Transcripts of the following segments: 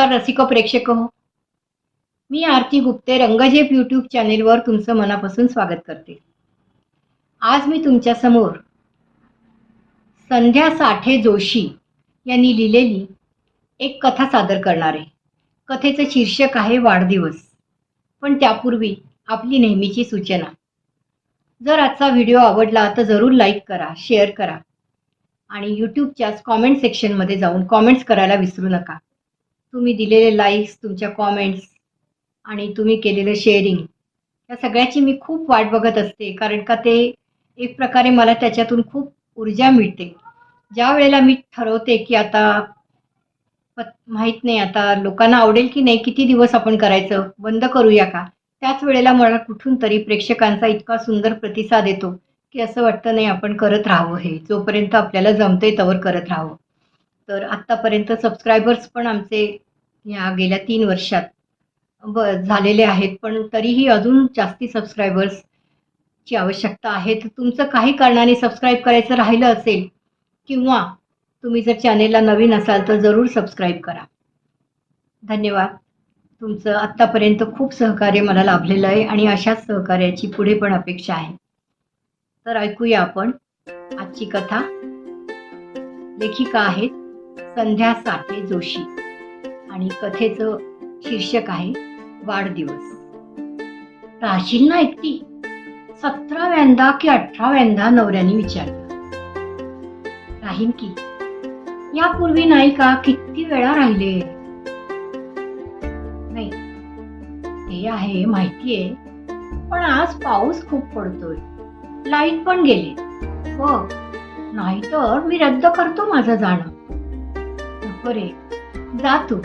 नमस्कार रसिक प्रेक्षक. हो मी आरती गुप्ते रंगजेप यूट्यूब चॅनेलवर तुमचं मनापासून स्वागत करते. आज मी तुमच्यासमोर संध्या साठे जोशी यांनी लिहिलेली एक कथा सादर करणार आहे. कथेचं शीर्षक आहे वाढदिवस पण त्यापूर्वी आपली नेहमीची सूचना. जर आजचा व्हिडिओ आवडला तर जरूर लाईक करा शेअर करा आणि यूट्यूबच्याच कॉमेंट सेक्शनमध्ये जाऊन कॉमेंट्स करायला विसरू नका. तुम्ही दिलेले लाईक्स तुमच्या कॉमेंट्स आणि तुम्ही केलेलं शेअरिंग या सगळ्याची मी खूप वाट बघत असते. कारण का ते एक प्रकारे मला त्याच्यातून खूप ऊर्जा मिळते. ज्या वेळेला मी ठरवते की आता प- माहीत नाही आता लोकांना आवडेल की नाही किती दिवस आपण करायचं बंद करूया का? त्याच वेळेला मला कुठून तरी प्रेक्षकांचा इतका सुंदर प्रतिसाद येतो की असं वाटतं नाही आपण करत राहावं हे. जोपर्यंत आपल्याला जमतंय तवर करत राहावं. तर आत्तापर्यंत सबस्क्रायबर्स पण आमचे या गेल्या तीन वर्षात ब झालेले आहेत. पण तरीही अजून जास्ती सबस्क्रायबर्सची आवश्यकता आहे. तर तुमचं काही कारणाने सबस्क्राईब करायचं राहिलं असेल किंवा तुम्ही जर चॅनेलला नवीन असाल तर जरूर सबस्क्राईब करा. धन्यवाद. तुमचं आत्तापर्यंत खूप सहकार्य मला लाभलेलं आहे आणि अशाच सहकार्याची पुढे पण अपेक्षा आहे. तर ऐकूया आपण आजची कथा. लेखिका आहेत संध्या साठे जोशी. आणि कथेचं शीर्षक आहे वाढदिवस. राशील ना एकटी सतराव्यांदा की अठराव्यांदा नवऱ्याने विचारलं. राहीन की यापूर्वी नाही का किती वेळा राहिले? नाही ते आहे माहितीये पण आज पाऊस खूप पडतोय. लाइट पण गेली. व नाहीतर मी रद्द करतो माझं जाणं. बरे. जा तू.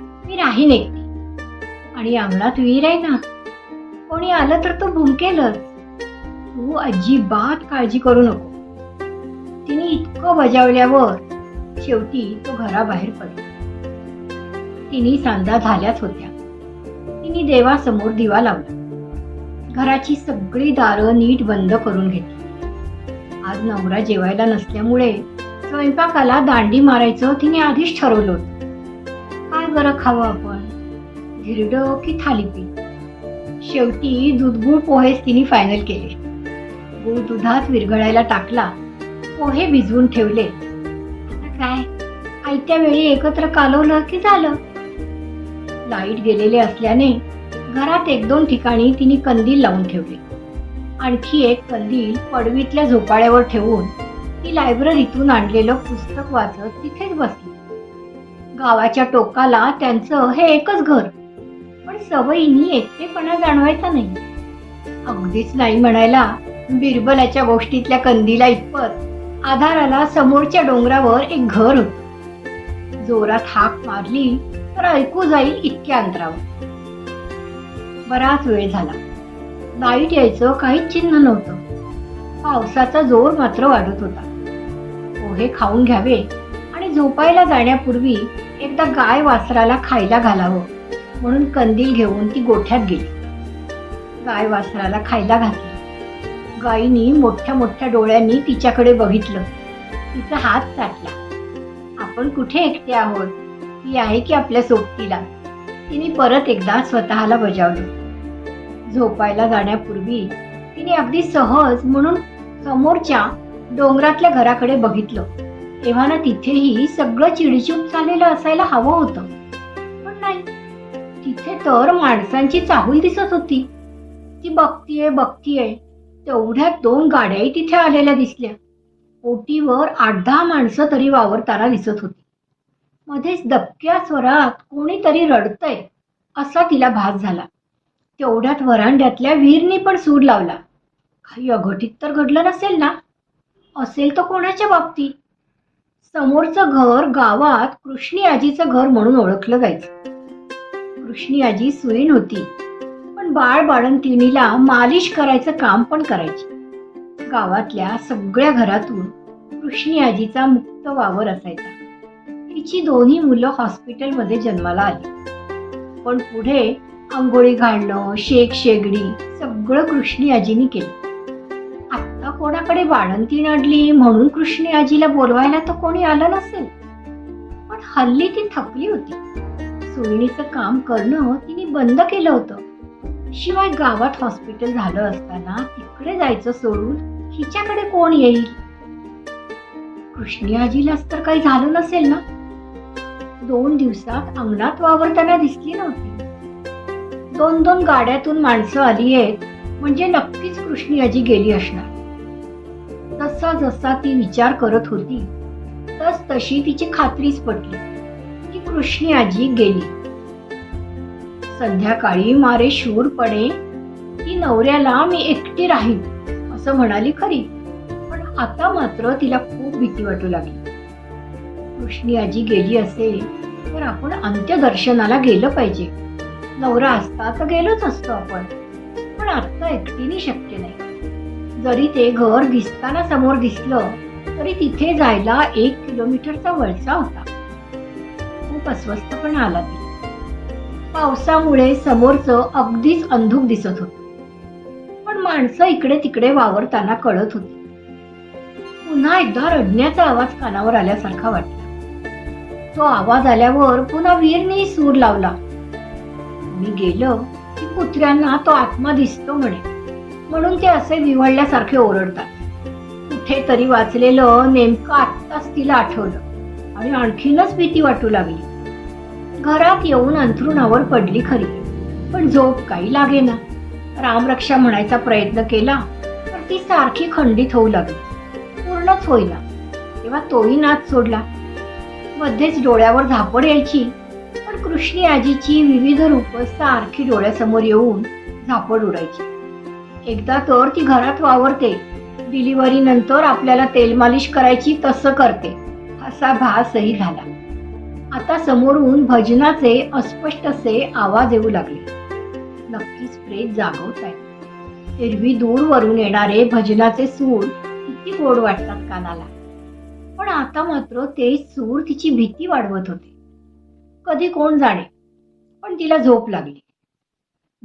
मी राहीन एकटी. आणि अंगणात विहीर आहे ना. कोणी आलं तर तो भुंकेलच. तू अजिबात काळजी करू नको. तिने इतकं बजावल्यावर शेवटी तो घराबाहेर पडला. तिने सांजा झाल्याच होत्या. तिने देवासमोर दिवा लावला. घराची सगळी दारं नीट बंद करून घेतली. आज नवरा जेवायला नसल्यामुळे स्वयंपाकाला दांडी मारायचं तिने आधीच ठरवलं काय बरं खावं आपण? धिरड की थालीपीठ शेवटी दूधगुळ पोहेच तिने फायनल केले. गुळ दुधात विरघळायला टाकला. पोहे भिजवून ठेवले. काय? आयत्या वेळी एकत्र कालवलं की झालं? लाइट गेलेले असल्याने घरात एक दोन ठिकाणी तिने कंदील लावून ठेवले. आणखी एक कंदील पडवीतल्या झोपाळ्यावर ठेवून ती लायब्ररीतून आणलेलं पुस्तक वाचत तिथेच बसली. गावाच्या टोकाला त्यांचं हे एकच घर पण सवयीनी एकटेपणा जाणवायचा नाही. अगदीच नाही म्हणायला बिरबलाच्या गोष्टीतल्या कंदीला इतपत आधाराला समोरच्या डोंगरावर एक घर होत. जोरात हाक मारली तर ऐकू जाईल इतक्या अंतरावर. बराच वेळ झाला. लाइट यायचं काहीच चिन्ह नव्हतं. पावसाचा जोर मात्र वाढत होता. पोहे खाऊन घ्यावे आणि झोपायला जाण्यापूर्वी एकदा गाय वासराला खायला घालावं म्हणून कंदील घेऊन ती गोठ्यात गेली. गाय वासराला खायला घातली. गायीनी मोठ्या मोठ्या डोळ्यांनी तिच्याकडे बघितलं. तिचा हात चाटला. आपण कुठे एकटे आहोत? ती आहे की आपल्या सोबतीला? तिने परत एकदा स्वतःला बजावलं. झोपायला जाण्यापूर्वी तिने अगदी सहज म्हणून समोरच्या डोंगरातल्या घराकडे बघितलं. तेव्हा ना तिथेही सगळं चिडचूप झालेलं असायला हवं होतं. पण नाही. तिथे तर माणसांची चाहूल दिसत होती. ती बघतीये बघतीये. तेवढ्यात दोन गाड्याही तिथे आलेल्या दिसल्या. ओटीवर आठ दहा माणसं तरी वावरताना दिसत होती. मध्येच दबक्या स्वरात कोणीतरी रडतंय असा तिला भास झाला. तेवढ्यात वरांड्यातल्या वीरनी पण सूर लावला. काही अघटित तर घडलं नसेल ना? असेल तर कोणाच्या बाबतीत? समोरचं घर गावात कृष्णी आजीचं घर म्हणून ओळखलं जायचं. कृष्णी आजी सुईन होती पण बाळ बाळंतिणीला मालिश करायचं काम पण करायची. गावातल्या सगळ्या घरातून कृष्णी आजीचा मुक्त वावर असायचा. तिची दोन्ही मुलं हॉस्पिटलमध्ये जन्माला आली. पण पुढे आंघोळी घालणं शेक शेगडी सगळं कृष्णी आजीनी केलं. कोणाकडे बाळंतीण अडली म्हणून कृष्णी आजीला बोलवायला तर कोणी आलं नसेल. पण हल्ली ती थकली होती. सुईणीचं काम करणं तिने बंद केलं होतं. शिवाय गावात हॉस्पिटल झालं असताना तिकडे जायचं सोडून हिच्याकडे कोण येईल? कृष्णी आजीलाच तर काही झालं नसेल ना? दोन दिवसात अंगणात वावरताना दिसली नव्हती. दोन दोन गाड्यातून माणसं आली आहेत म्हणजे नक्कीच कृष्णी आजी गेली असणार. जसा जसा ती विचार करत होती तस तशी तिची खात्रीच पटली की कृष्णी आजी गेली. संध्याकाळी मारे शूरपणे ती नवऱ्याला मी एकटी राहीन असं म्हणाली खरी. पण आता मात्र तिला खूप भीती वाटू लागली. कृष्णी आजी गेली असेल तर आपण अंत्यदर्शनाला गेलं पाहिजे. नवरा असता तर गेलोच असतो आपण. पण आता एकटीने शक्य नाही. जरी ते घर दिसताना समोर दिसलं तरी तिथे जायला एक किलोमीटरचा वळसा होता. खूप अस्वस्थपणा आला ती पावसामुळे समोरचं अगदीच अंधुक दिसत होत. पण माणसं इकडे तिकडे वावरताना कळत होती. पुन्हा एकदा रडण्याचा आवाज कानावर आल्यासारखा वाटला. तो आवाज आल्यावर पुन्हा वीरने सूर लावला. मी गेलं की कुत्र्यांना तो आत्मा दिसतो म्हणे. म्हणून ते असे विवळल्यासारखे ओरडतात. कुठेतरी वाचलेलं नेमकं आत्ताच तिला आठवलं. आणि आणखीनच भीती वाटू लागली. घरात येऊन अंथरुणावर पडली खरी. पण झोप काही लागेना. रामरक्षा म्हणायचा प्रयत्न केला तर ती सारखी खंडित होऊ लागली. पूर्णच होईना. तेव्हा तोही नाच सोडला. मध्येच डोळ्यावर झापड यायची. पण कृष्णी आजीची विविध रूप सारखी डोळ्यासमोर येऊन झापड उडायची. एकदा तर ती घरात वावरते. डिलिव्हरी नंतर आपल्याला तेल मालिश करायची तसं करते. असा भासही झाला. आता समोरून भजनाचे अस्पष्ट असे आवाज येऊ लागले. नक्कीच प्रेत जागवत आहे. एरवी दूरवरून येणारे भजनाचे सूर किती गोड वाटतात कानाला. पण आता मात्र ते सूर तिची भीती वाढवत होते. कधी कोण जाणे? पण तिला झोप लागली.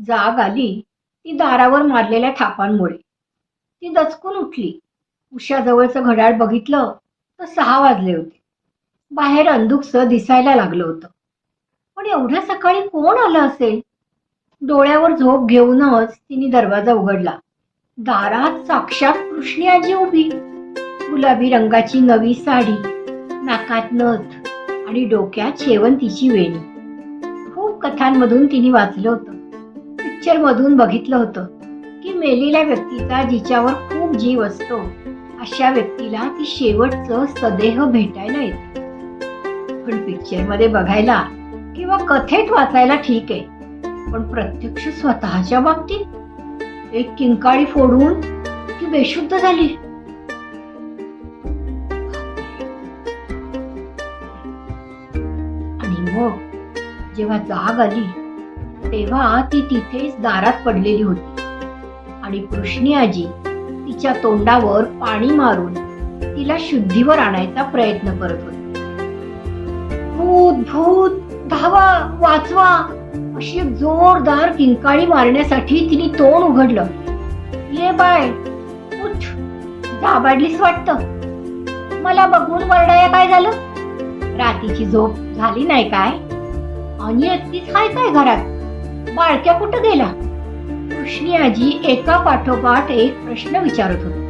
जाग आली ती दारावर मारलेल्या थापांमुळे. ती दचकून उठली. उशाजवळचं घड्याळ बघितलं तर सहा वाजले होते. बाहेर अंधुकस दिसायला लागलं होतं. पण एवढ्या सकाळी कोण आलं असेल? डोळ्यावर झोप घेऊनच तिने दरवाजा उघडला. दारात साक्षात कृष्णी आजी उभी. गुलाबी रंगाची नवी साडी नाकात नथ आणि डोक्यात शेवंतीची वेणी. खूप कथांमधून तिने वाचलं होतं. पिक्चर मधून बघितलं होतं की मेलेल्या व्यक्तीचा जिच्यावर खूप जीव असतो अशा व्यक्तीला ती शेवटचं सदेह भेटायला येते. पण पिक्चरमध्ये बघायला किंवा कथेत वाचायला ठीक आहे पण प्रत्यक्ष स्वतःच्या बाबतीत एक किंकाळी फोडून ती बेशुद्ध झाली. आणि मग जेव्हा जाग आली तेव्हा ती तिथेच दारात पडलेली होती. आणि कृष्णी आजी तिच्या तोंडावर पाणी मारून तिला शुद्धीवर आणायचा प्रयत्न करत होती. भूत भूत धावा वाचवा अशी एक जोरदार किंकाळी मारण्यासाठी तिने तोंड उघडलं. ये बाय उठ दाबाडलीस वाटत. मला बघून वरडाया काय झालं? रात्रीची झोप झाली नाही काय? आणि एकटीच हाय काय घरात? बाळक्या कुठं गेला कृष्णी आजी एका पाठोपाठ एक प्रश्न विचारत होती.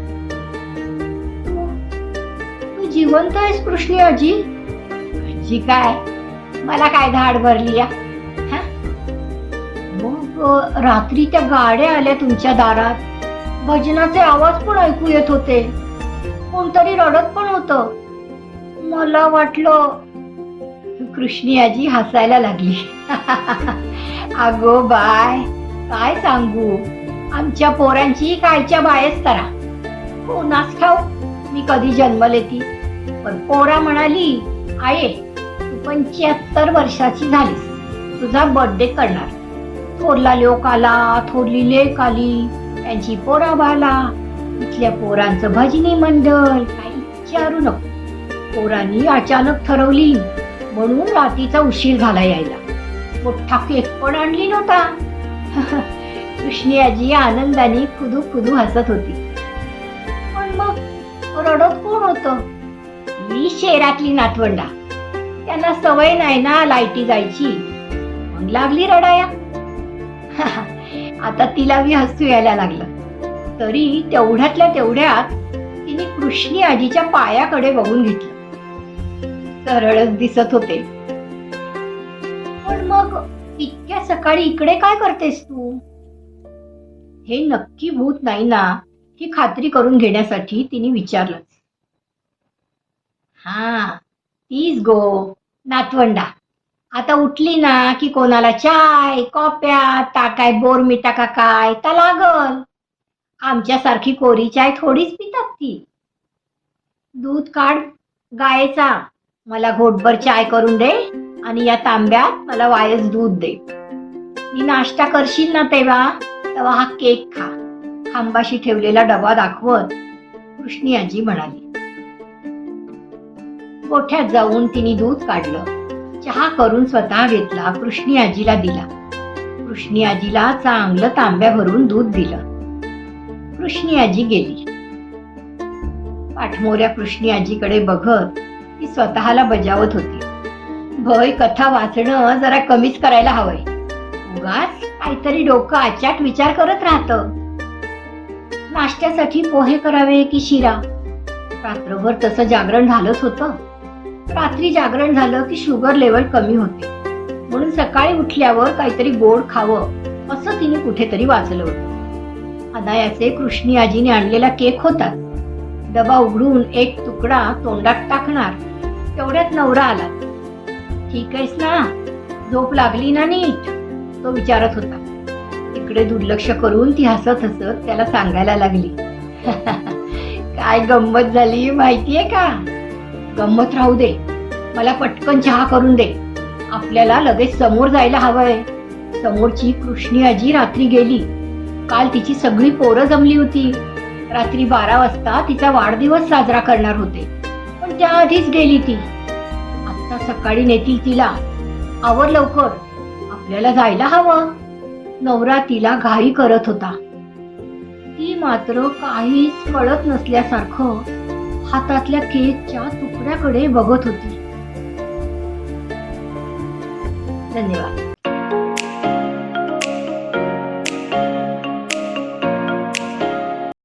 तू जिवंत आहेस कृष्णी आजी आजी म्हणजे काय? मला काय धाड भरली या मग रात्री त्या गाड्या आल्या तुमच्या दारात. भजनाचे आवाज पण ऐकू येत होते. कोणतरी रडत पण होत. मला वाटलं कृष्णी आजी हसायला लागली. अगो बाय. काय सांगू? आमच्या पोरांची कायच्या बायच करा. कोणास खाऊ? मी कधी जन्मले ती. पण पोरा म्हणाली आये तू पंच्याहत्तर वर्षाची झालीस. तुझा बर्थडे करणार थोरला लोक आला थोरली लेक आली. त्यांची पोरा बाला इथल्या पोरांचं भजनी मंडळ. काही विचारू नको. पोरांनी अचानक ठरवली म्हणून रात्रीचा उशीर झाला यायला. मोठा केक पण आणली नव्हता. कृष्णी आजी आनंदाने खुदू खुदू हसत होती. पण मग रडत कोण होत? मी शहरातली नातवंडा. त्यांना सवय नाही ना लाईटी जायची. मग लागली रडाया. आता तिला बी हसू यायला लागलं. तरी तेवढ्यातल्या तेवढ्यात तिने कृष्णी आजीच्या पायाकडे बघून घेतलं. सरळच दिसत होते. सकाळी इकडे काय करतेस तू? हे नक्की भूत नाही ना ही खात्री करून घेण्यासाठी तिने विचारलं. हा तीच गो नातवंडा. आता उठली ना की कोणाला चाय कॉप्या ताकाय बोरमिटा का काय तर लागल. आमच्यासारखी कोरी चाय थोडीच पितात ती. दूध काढ गायचा. मला घोटभर चाय करून दे आणि या तांब्यात मला वायस दूध दे. ती नाश्ता करशील ना तेव्हा तेव्हा हा केक खा. खांबाशी ठेवलेला डबा दाखवत कृष्णी आजी म्हणाली. गोठ्यात जाऊन तिने दूध काढलं. चहा करून स्वतः घेतला. कृष्णी आजीला दिला. कृष्णी आजीला चांगलं तांब्या भरून दूध दिलं. कृष्णी आजी गेली. पाठमोऱ्या कृष्णी आजीकडे बघत ती स्वतःला बजावत होती. भय कथा वाचणं जरा कमीच करायला हवंय. उगाच काहीतरी डोकं आचाट विचार करत राहत. नाश्त्यासाठी पोहे करावे की शिरा? रात्रभर तसं जागरण झालंच होतं. रात्री जागरण झालं की शुगर लेवल कमी होते. म्हणून सकाळी उठल्यावर काहीतरी गोड खावं असं तिने कुठेतरी वाचलं होतं. अनायाचे कृष्णी आजीने आणलेला केक होता. डबा उघडून एक तुकडा तोंडात टाकणार. तेवढ्यात नवरा आला. ठीक आहेस ना? झोप लागली ना नीट? तो विचारत होता. इकडे दुर्लक्ष करून ती हसत हसत त्याला सांगायला लागली. काय गंमत झाली माहितीये का? गंमत राहू दे. मला पटकन चहा करून दे. आपल्याला लगेच समोर जायला हवंय. समोरची कृष्णी आजी रात्री गेली. काल तिची सगळी पोरं जमली होती. रात्री बारा वाजता तिचा वाढदिवस साजरा करणार होते. पण त्याआधीच गेली ती. आता सकाळी नेतील तिला. आवर लवकर. आपल्याला जायला हवं. नवरा तिला घाई करत होता. ती मात्र काहीच कळत नसल्यासारखं हातातल्या केकच्या तुकड्याकडे बघत होती. धन्यवाद.